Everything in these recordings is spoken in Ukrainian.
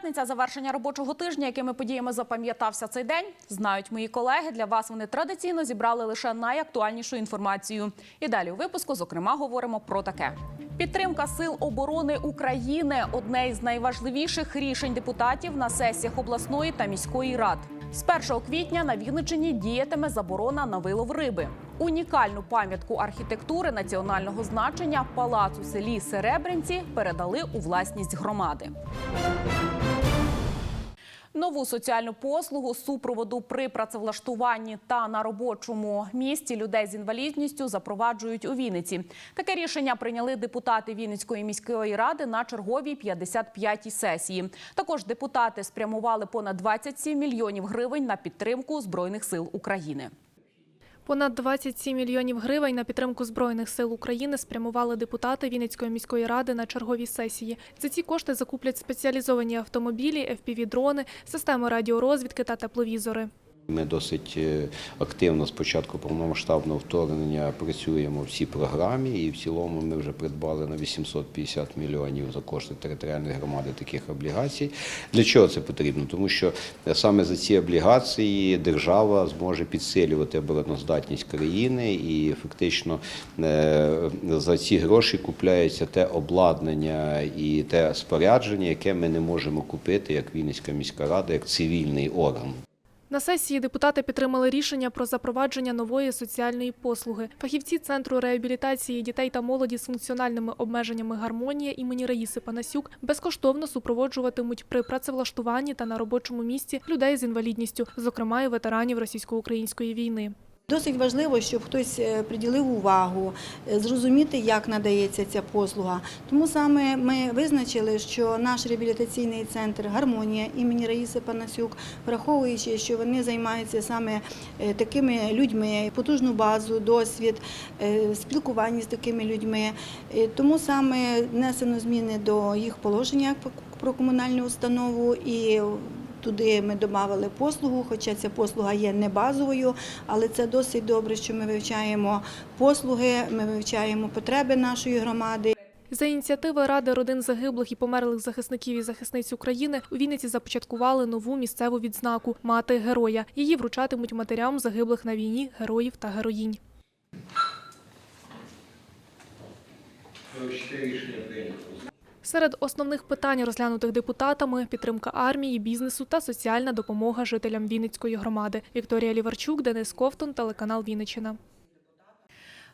П'ятниця завершення робочого тижня. Якими подіями запам'ятався цей день, знають мої колеги. Для вас вони традиційно зібрали лише найактуальнішу інформацію. І далі у випуску, зокрема, говоримо про таке. Підтримка сил оборони України одне із найважливіших рішень депутатів на сесіях обласної та міської рад. З 1 квітня на Вінниччині діятиме заборона на вилов риби. Унікальну пам'ятку архітектури національного значення палац у селі Серебрянці передали у власність громади. Нову соціальну послугу супроводу при працевлаштуванні та на робочому місці людей з інвалідністю запроваджують у Вінниці. Таке рішення прийняли депутати Вінницької міської ради на черговій 55-й сесії. Також депутати спрямували понад 27 мільйонів гривень на підтримку збройних сил України. Понад 27 мільйонів гривень на підтримку збройних сил України спрямували депутати Вінницької міської ради на черговій сесії. За ці кошти закуплять спеціалізовані автомобілі, FPV-дрони, системи радіорозвідки та тепловізори. Ми досить е, активно з початку повномасштабного вторгнення працюємо в цій програмі, і в цілому ми вже придбали на 850 мільйонів за кошти територіальної громади таких облігацій. Для чого це потрібно? Тому що саме за ці облігації держава зможе підсилювати обороноздатність країни, і фактично е, за ці гроші купляється те обладнання і те спорядження, яке ми не можемо купити як Вінницька міська рада, як цивільний орган. На сесії депутати підтримали рішення про запровадження нової соціальної послуги. Фахівці центру реабілітації дітей та молоді з функціональними обмеженнями гармонія імені Раїси Панасюк безкоштовно супроводжуватимуть при працевлаштуванні та на робочому місці людей з інвалідністю, зокрема і ветеранів російсько-української війни. Досить важливо, щоб хтось е, приділив увагу, е, зрозуміти, як надається ця послуга. Тому саме ми визначили, що наш реабілітаційний центр Гармонія імені Раїси Панасюк, враховуючи, що вони займаються саме е, такими людьми, потужну базу, досвід, спілкування з такими людьми. Тому саме внесено зміни до їх положення про комунальну установу і Туди ми додали послугу, хоча ця послуга є не базовою, але це досить добре, що ми вивчаємо послуги, ми вивчаємо потреби нашої громади. За ініціативи Ради родин загиблих і померлих захисників і захисниць України у Вінниці започаткували нову місцеву відзнаку Мати героя. Її вручатимуть матерям загиблих на війні, героїв та героїнь. Серед основних питань, розглянутих депутатами, підтримка армії, бізнесу та соціальна допомога жителям Вінницької громади. Вікторія Ліварчук, Денис Ковтун, телеканал Вінниччина.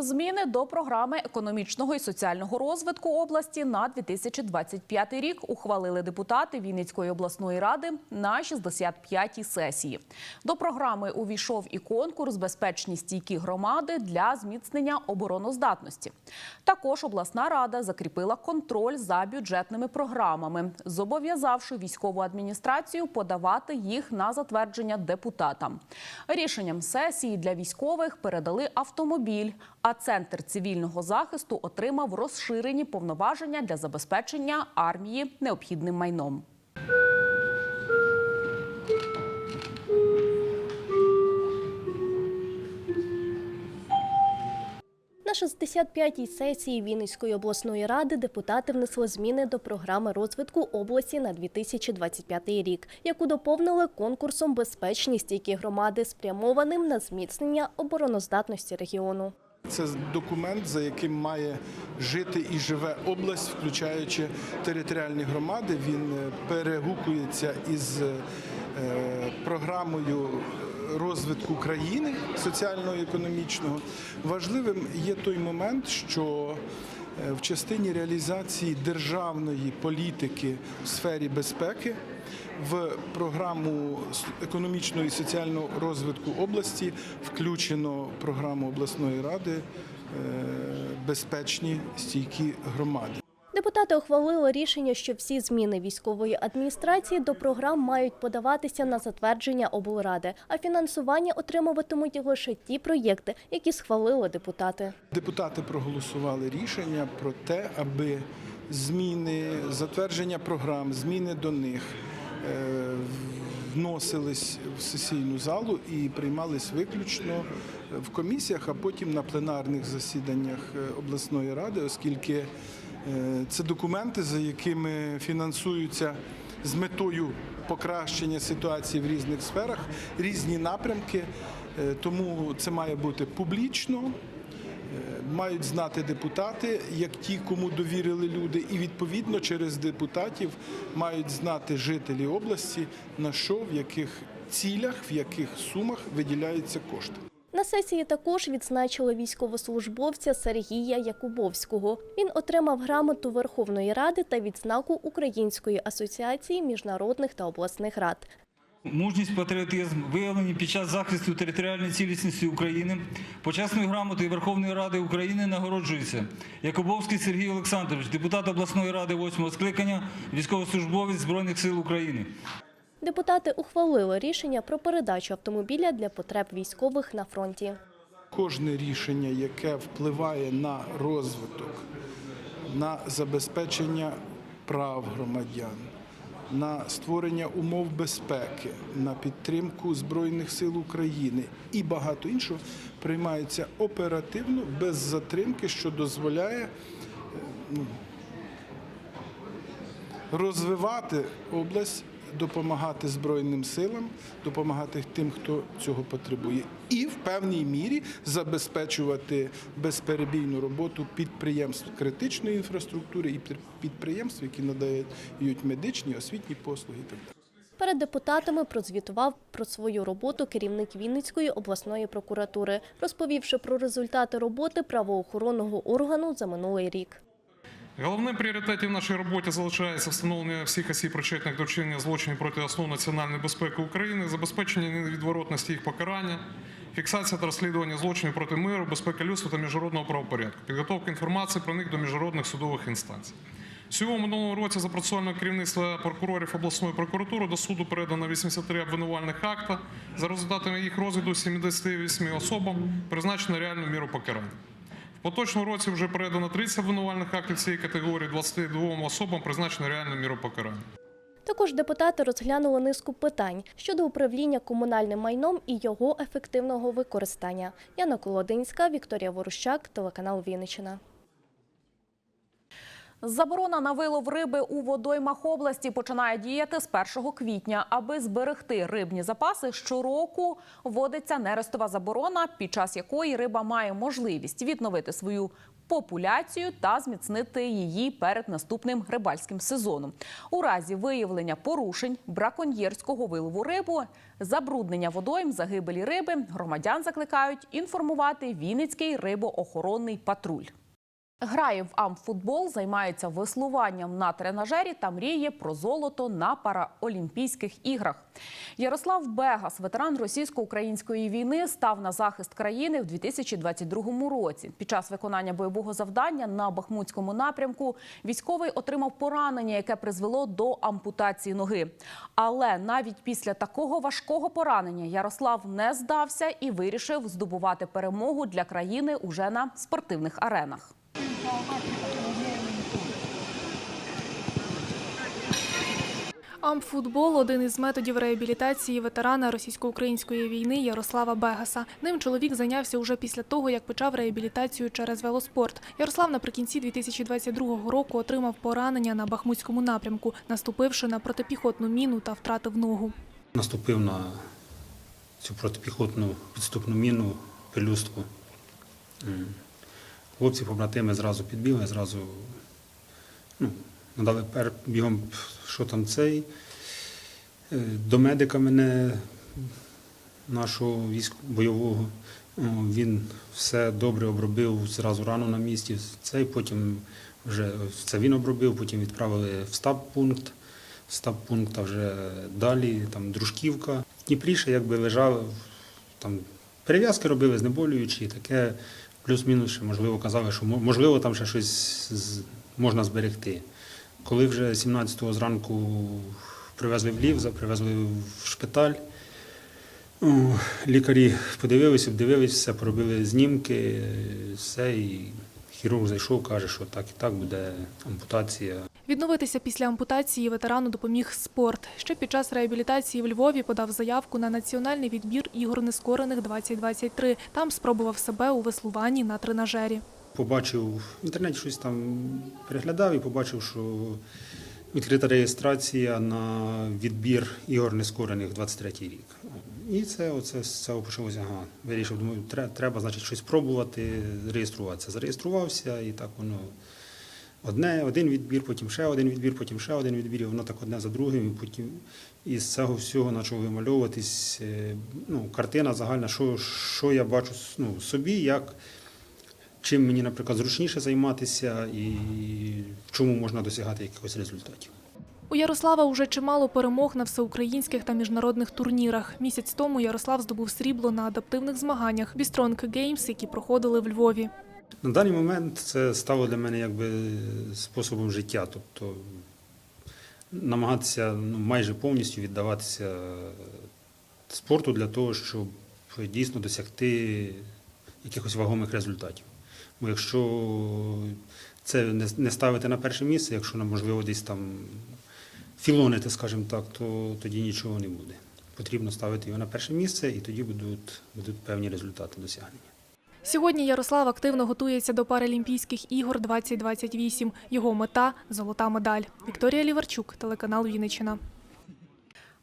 Зміни до програми економічного і соціального розвитку області на 2025 рік ухвалили депутати Вінницької обласної ради на 65-й сесії. До програми увійшов і конкурс Безпечні стійкі громади для зміцнення обороноздатності. Також обласна рада закріпила контроль за бюджетними програмами, зобов'язавши військову адміністрацію подавати їх на затвердження депутатам. Рішенням сесії для військових передали автомобіль. А центр цивільного захисту отримав розширені повноваження для забезпечення армії необхідним майном. На 65-й сесії Вінницької обласної ради депутати внесли зміни до програми розвитку області на 2025 рік, яку доповнили конкурсом Безпечні стійкі громади, спрямованим на зміцнення обороноздатності регіону. Це документ, за яким має жити і живе область, включаючи територіальні громади. Він е, перегукується із е, програмою розвитку країни соціально-економічного. Важливим є той момент, що в частині реалізації державної політики в сфері безпеки в програму економічного і соціального розвитку області включено програму обласної ради е, безпечні стійкі громади. Депутати ухвалили рішення, що всі зміни військової адміністрації до програм мають подаватися на затвердження облради, а фінансування отримуватимуть лише ті проєкти, які схвалили депутати. Депутати проголосували рішення про те, аби зміни, затвердження програм, зміни до них е, вносились в сесійну залу і приймались виключно в комісіях, а потім на пленарних засіданнях е, обласної ради, оскільки це документи, за якими фінансуються з метою покращення ситуації в різних сферах, різні напрямки. Е, Тому це має бути публічно, е, мають знати депутати, як ті, кому довірили люди, і відповідно через депутатів мають знати жителі області, на що, в яких цілях, в яких сумах виділяються кошти. На сесії також відзначили військовослужбовця Сергія Якубовського. Він отримав грамоту Верховної Ради та відзнаку Української асоціації міжнародних та обласних рад. Мужність, патріотизм виявлені під час захисту територіальної цілісності України. Почесною грамотою Верховної Ради України нагороджується Якубовський Сергій Олександрович, депутат обласної ради 8 скликання, військовослужбовець Збройних сил України. Депутати ухвалили рішення про передачу автомобіля для потреб військових на фронті. Кожне рішення, яке впливає на розвиток, на забезпечення прав громадян, на створення умов безпеки, на підтримку Збройних сил України і багато іншого, приймається оперативно, без затримки, що дозволяє ну, розвивати область, допомагати Збройним силам, допомагати тим, хто цього потребує, і в певній мірі забезпечувати безперебійну роботу підприємств критичної інфраструктури і підприємств, які надають медичні, освітні послуги і. Перед депутатами прозвітував про свою роботу керівник Вінницької обласної прокуратури, розповівши про результати роботи правоохоронного органу за минулий рік. Головним пріоритетом в нашій роботі залишається встановлення всіх осіб причетних до вчинення злочинів проти основ національної безпеки України, забезпечення невідворотності їх покарання, фіксація та розслідування злочинів проти миру, безпеки людства та міжнародного правопорядку, підготовка інформації про них до міжнародних судових інстанцій. Всього в минулому році за процесуального керівництва прокурорів обласної прокуратури до суду передано 83 обвинувальних акта. За результатами їх розгляду 78 особам призначено реальну міру покарання. В поточному році вже передано 30 обвинувальних актів цієї категорії, 22 особам призначено реальну міру покарання. Також депутати розглянули низку питань щодо управління комунальним майном і його ефективного використання. Яна Колодинська, Вікторія Ворущак, телеканал Вінниччина. Заборона на вилов риби у водоймах області починає діяти з 1 квітня. Аби зберегти рибні запаси, щороку вводиться нерестова заборона, під час якої риба має можливість відновити свою популяцію та зміцнити її перед наступним рибальським сезоном. У разі виявлення порушень браконьєрського вилову рибу, забруднення водойм, загибелі риби громадян закликають інформувати Вінницький рибоохоронний патруль. Грає в амфутбол, займається веслуванням на тренажері та мріє про золото на Параолімпійських іграх. Ярослав Бегас, ветеран російсько-української війни, став на захист країни в 2022 році. Під час виконання бойового завдання на Бахмутському напрямку військовий отримав поранення, яке призвело до ампутації ноги. Але навіть після такого важкого поранення Ярослав не здався і вирішив здобувати перемогу для країни уже на спортивних аренах. Амфутбол один із методів реабілітації ветерана російсько-української війни Ярослава Бегаса. Ним чоловік зайнявся уже після того, як почав реабілітацію через велоспорт. Ярослав наприкінці 2022 року отримав поранення на Бахмутському напрямку, наступивши на протипіхотну міну та втратив ногу. наступив на цю протипіхотну підступну міну, пелюстку. Хлопці, побратими зразу підбігли, зразу ну, надали бігом, що там цей. Е, До медика мене, нашого військ бойового, він все добре обробив, зразу рану на місці. Цей потім вже це він обробив, потім відправили в стаб-пункт. Стаб-пункт, вже далі, там дружківка. В Дніпрі якби лежав, там перев'язки робили знеболюючі, таке плюс-мінус, ще, можливо, казали, що можливо там ще щось можна зберегти. Коли вже 17-го зранку привезли в Лів, привезли в шпиталь, лікарі подивилися, обдивилися, все, поробили знімки, все, і хірург зайшов, каже, що так і так буде ампутація. Відновитися після ампутації ветерану допоміг спорт. Ще під час реабілітації в Львові подав заявку на національний відбір ігор нескорених 2023. Там спробував себе у веслуванні на тренажері. Побачив в інтернеті щось там переглядав і побачив, що відкрита реєстрація на відбір ігор нескорених 23 рік. І це оце з цього почалося. Ага, вирішив, думаю, треба, значить, щось пробувати, реєструватися. Зареєструвався і так воно. Одне, один відбір, потім ще один відбір, потім ще один відбір, і воно так одне за другим, і потім із цього всього почав вимальовуватись е, ну, картина загальна, що, що я бачу ну, собі, як, чим мені, наприклад, зручніше займатися і чому можна досягати якихось результатів. У Ярослава уже чимало перемог на всеукраїнських та міжнародних турнірах. Місяць тому Ярослав здобув срібло на адаптивних змаганнях Бістронг Геймс, які проходили в Львові. На даний момент це стало для мене якби способом життя, тобто намагатися ну, майже повністю віддаватися спорту для того, щоб дійсно досягти якихось вагомих результатів. Бо якщо це не ставити на перше місце, якщо нам можливо десь там філонити, скажімо так, то тоді нічого не буде. Потрібно ставити його на перше місце, і тоді будуть, будуть певні результати досягнення. Сьогодні Ярослав активно готується до Паралімпійських ігор 2028. Його мета золота медаль. Вікторія Ліварчук, телеканал Вінниччина.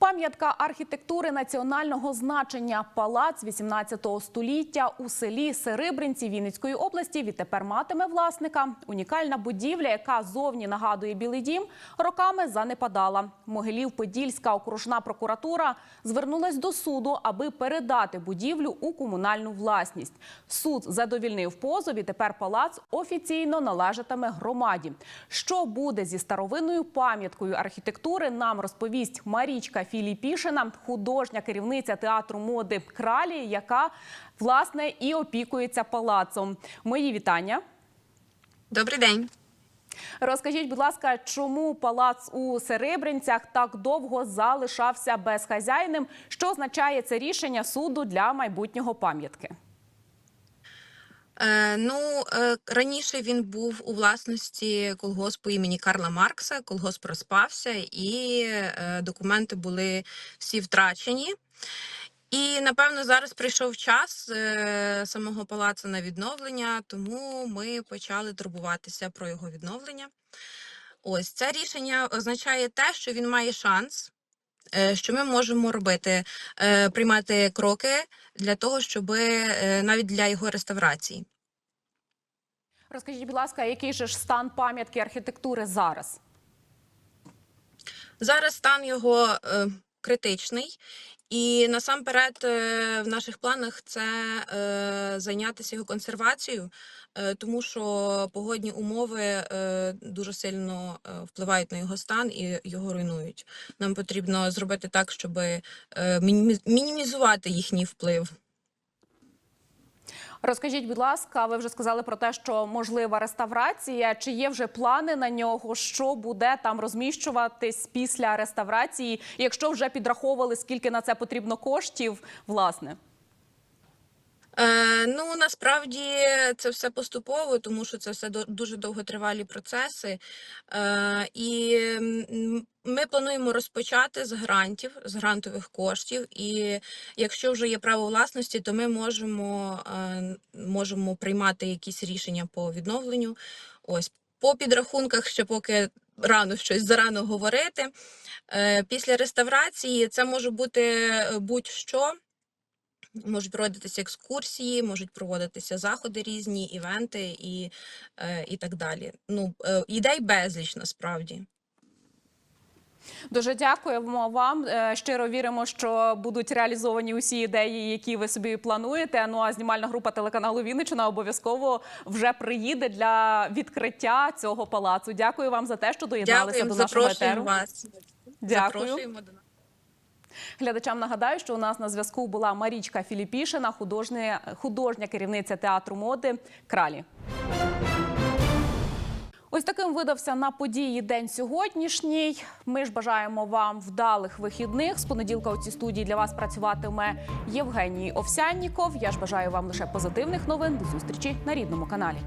Пам'ятка архітектури національного значення палац 18 століття у селі Серибринці Вінницької області відтепер матиме власника. Унікальна будівля, яка зовні нагадує Білий дім, роками занепадала. Могилів-Подільська окружна прокуратура звернулась до суду, аби передати будівлю у комунальну власність. Суд задовільнив позов і тепер палац офіційно належатиме громаді. Що буде зі старовинною пам'яткою архітектури, нам розповість Марічка Філіпішина, художня керівниця театру моди Кралі, яка власне і опікується палацом. Мої вітання. Добрий день. Розкажіть, будь ласка, чому палац у Серебрянцях так довго залишався безхазяйним? Що означає це рішення суду для майбутнього пам'ятки? Е, ну, е, раніше він був у власності колгоспу імені Карла Маркса. Колгосп розпався, і е, документи були всі втрачені. І напевно зараз прийшов час самого палацу на відновлення, тому ми почали турбуватися про його відновлення. Ось це рішення означає те, що він має шанс, що ми можемо робити, е, приймати кроки для того, щоб навіть для його реставрації. Розкажіть, будь ласка, який же ж стан пам'ятки архітектури зараз? Зараз стан його е, критичний, і насамперед е, в наших планах це е, зайнятися його консервацією, е, тому що погодні умови дуже сильно впливають на його стан і його руйнують. Нам потрібно зробити так, щоб мінімізувати їхній вплив. Розкажіть, будь ласка, ви вже сказали про те, що можлива реставрація. Чи є вже плани на нього? Що буде там розміщуватись після реставрації? Якщо вже підраховували, скільки на це потрібно коштів, власне? Е, ну насправді це все поступово, тому що це все дуже довготривалі процеси. Е, і ми плануємо розпочати з грантів, з грантових коштів. І якщо вже є право власності, то ми можемо, е, можемо приймати якісь рішення по відновленню. Ось по підрахунках ще поки рано щось зарано говорити. Е, після реставрації це може бути е, будь-що. Можуть проводитися екскурсії, можуть проводитися заходи різні, івенти і, і так далі. Ну, ідей безліч насправді. Дуже дякуємо вам. Е, Щиро віримо, що будуть реалізовані усі ідеї, які ви собі плануєте. Ну а знімальна група телеканалу Вінниччина обов'язково вже приїде для відкриття цього палацу. Дякую вам за те, що доєдналися Дякуємо, до нашого етеру. вас. Дякую. Запрошуємо до нас. Глядачам нагадаю, що у нас на зв'язку була Марічка Філіпішина, художня, художня керівниця театру моди Кралі. Ось таким видався на події день сьогоднішній. Ми ж бажаємо вам вдалих вихідних. З понеділка у цій студії для вас працюватиме Євгеній Овсянніков. Я ж бажаю вам лише позитивних новин. До зустрічі на рідному каналі.